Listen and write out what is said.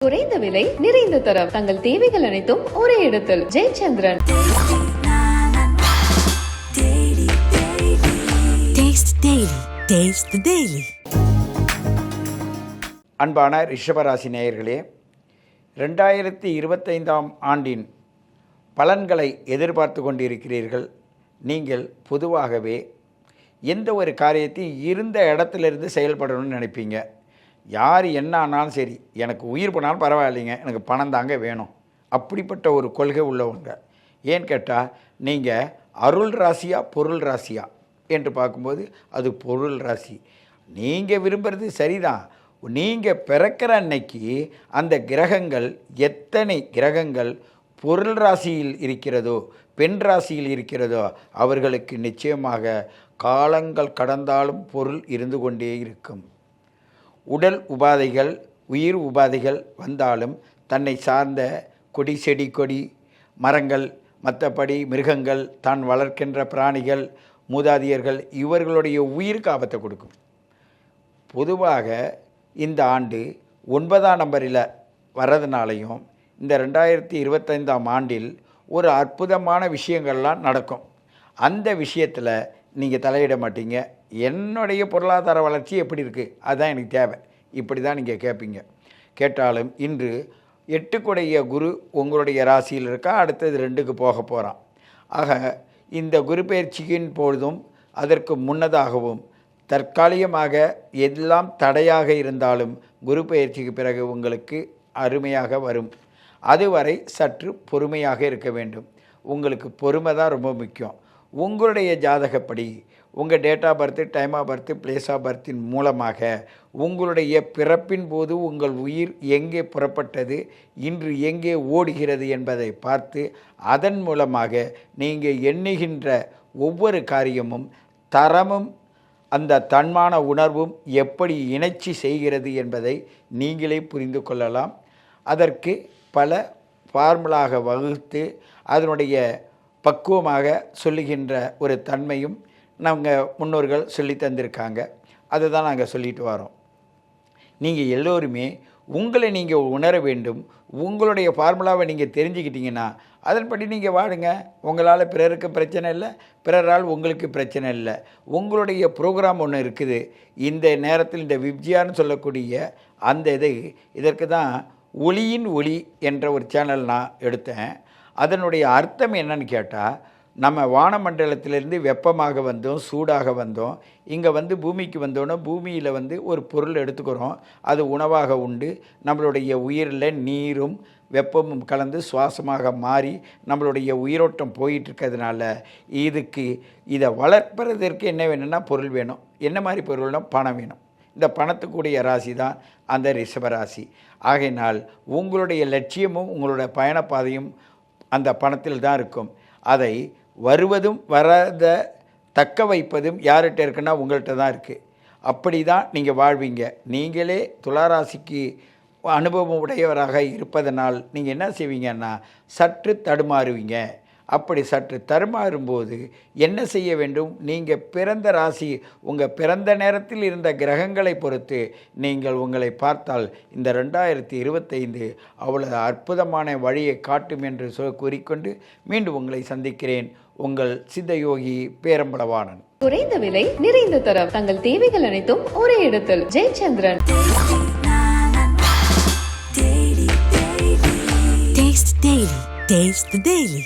குறைந்த விலை நிறைந்த தரம் தங்கள் தேவைகள் அனைத்தும் ஒரே இடத்தில் Jayachandran Taste Daily. Taste the Daily. அன்பான ரிஷபராசி நேயர்களே ரெண்டாயிரத்தி இருபத்தைந்தாம் ஆண்டின் பலன்களை எதிர்பார்த்து கொண்டிருக்கிறீர்கள் நீங்கள் பொதுவாகவே எந்த ஒரு காரியத்தையும் இருந்த இடத்துலேருந்து செயல்படணும்னு நினைப்பீங்க யார் என்ன ஆனாலும் சரி எனக்கு உயிர் போனாலும் பரவாயில்லைங்க எனக்கு பணம் தாங்க வேணும். அப்படிப்பட்ட ஒரு கொள்கை உள்ளவங்க. ஏன்னு கேட்டால் நீங்கள் அருள் ராசியா பொருள் ராசியா என்று பார்க்கும்போது அது பொருள் ராசி. நீங்கள் விரும்புகிறது சரிதான். நீங்கள் பிறக்கிற அன்னைக்கு அந்த கிரகங்கள் எத்தனை கிரகங்கள் பொருள் ராசியில் இருக்கிறதோ பெண் ராசியில் இருக்கிறதோ அவர்களுக்கு நிச்சயமாக காலங்கள் கடந்தாலும் பொருள் இருந்து கொண்டே இருக்கும். உடல் உபாதைகள் உயிர் உபாதைகள் வந்தாலும் தன்னை சார்ந்த கொடி செடி கொடி மரங்கள் மற்றபடி மிருகங்கள் தான் வளர்க்கின்ற பிராணிகள் மூதாதியர்கள் இவர்களுடைய உயிருக்கு ஆபத்தை கொடுக்கும். பொதுவாக இந்த ஆண்டு ஒன்பதாம் நம்பரில் வர்றதுனாலையும் இந்த ரெண்டாயிரத்தி இருபத்தைந்தாம் ஆண்டில் ஒரு அற்புதமான விஷயங்கள்லாம் நடக்கும். அந்த விஷயத்தில் நீங்கள் தலையிட மாட்டீங்க. என்னுடைய பொருளாதார வளர்ச்சி எப்படி இருக்குது அதுதான் எனக்கு தேவை. இப்படி தான் நீங்கள் கேட்பீங்க கேட்டாலும் இன்று எட்டுக்குடைய குரு உங்களுடைய ராசியில் இருக்கா? அடுத்தது ரெண்டுக்கு போக போகிறான் ஆக இந்த குரு பயிற்சியின் பொழுதும் அதற்கு முன்னதாகவும் தற்காலிகமாக எல்லாம் தடையாக இருந்தாலும் குரு பயிற்சிக்கு பிறகு உங்களுக்கு அருமையாக வரும். அதுவரை சற்று பொறுமையாக இருக்க வேண்டும். உங்களுக்கு பொறுமை தான் ரொம்ப முக்கியம். உங்களுடைய ஜாதகப்படி உங்கள் date of birth time of birth place of பர்த்தின் மூலமாக உங்களுடைய பிறப்பின் போது உங்கள் உயிர் எங்கே புறப்பட்டது இன்று எங்கே ஓடுகிறது என்பதை பார்த்து அதன் மூலமாக நீங்கள் எண்ணுகின்ற ஒவ்வொரு காரியமும் தரமும் அந்த தன்மான உணர்வும் எப்படி இணைச்சி செய்கிறது என்பதை நீங்களே புரிந்து கொள்ளலாம். அதற்கு பல ஃபார்முலாக வகுத்து அதனுடைய பக்குவமாக சொல்லுகின்ற ஒரு தன்மையும் நாங்கள் முன்னோர்கள் சொல்லி தந்திருக்காங்க. அதை தான் நாங்கள் சொல்லிட்டு வரோம். நீங்கள் எல்லோருமே உங்களை நீங்கள் உணர வேண்டும். உங்களுடைய ஃபார்முலாவை நீங்கள் தெரிஞ்சுக்கிட்டீங்கன்னா அதன்படி நீங்கள் வாழுங்க. உங்களால் பிறருக்கு பிரச்சனை இல்லை பிறரால் உங்களுக்கு பிரச்சனை இல்லை. உங்களுடைய ப்ரோக்ராம் ஒன்று இருக்குது. இந்த நேரத்தில் இந்த விப்ஜியான்னு சொல்லக்கூடிய அந்த இது இதற்கு தான் ஒளியின் ஒளி என்ற ஒரு சேனல் நான் எடுத்தேன். அதனுடைய அர்த்தம் என்னன்னு கேட்டால் நம்ம வானமண்டலத்திலேருந்து வெப்பமாக வந்தோம் சூடாக வந்தோம் இங்கே வந்து பூமிக்கு வந்தோன்னே பூமியில் வந்து ஒரு பொருள் எடுத்துக்கிறோம் அது உணவாக உண்டு நம்மளுடைய உயிரில் நீரும் வெப்பமும் கலந்து சுவாசமாக மாறி நம்மளுடைய உயிரோட்டம் போயிட்டு இருக்கிறதுனால இதுக்கு இதை வளர்ப்பதற்கு என்ன வேணும்னா பொருள் வேணும். என்ன மாதிரி பொருள்னா பணம் வேணும். இந்த பணத்துக்குடைய ராசி தான் அந்த ரிஷபராசி ஆகையினால் உங்களுடைய லட்சியமும் உங்களுடைய பயணப்பாதையும் அந்த பணத்தில் தான் இருக்கும். அதை வருவதும் வராத தக்க வைப்பதும் யார்கிட்ட இருக்குன்னா உங்கள்கிட்ட தான் இருக்குது அப்படி தான் நீங்கள் வாழ்வீங்க. நீங்களே துளாராசிக்கு அனுபவம் உடையவராக இருப்பதனால் நீங்கள் என்ன செய்வீங்கன்னா சற்று தடுமாறுவீங்க. அப்படி சற்று தருமாறும்போது என்ன செய்ய வேண்டும்? நீங்கள் பிறந்த ராசி உங்கள் பிறந்த நேரத்தில் இருந்த கிரகங்களை பொறுத்து நீங்கள் உங்களை பார்த்தால் இந்த ரெண்டாயிரத்தி இருபத்தைந்து அவ்வளவு அற்புதமான வழியை காட்டும் என்று சொ கூறிக்கொண்டு மீண்டும் உங்களை சந்திக்கிறேன். உங்கள் சித்தயோகி பேரம்பளவாணன் குறைந்த விலை நிறைந்த தரம். தங்கள் தேவைகள் அனைத்தும் ஒரே இடத்தில். Jayachandran. Taste Daily. Taste the Daily.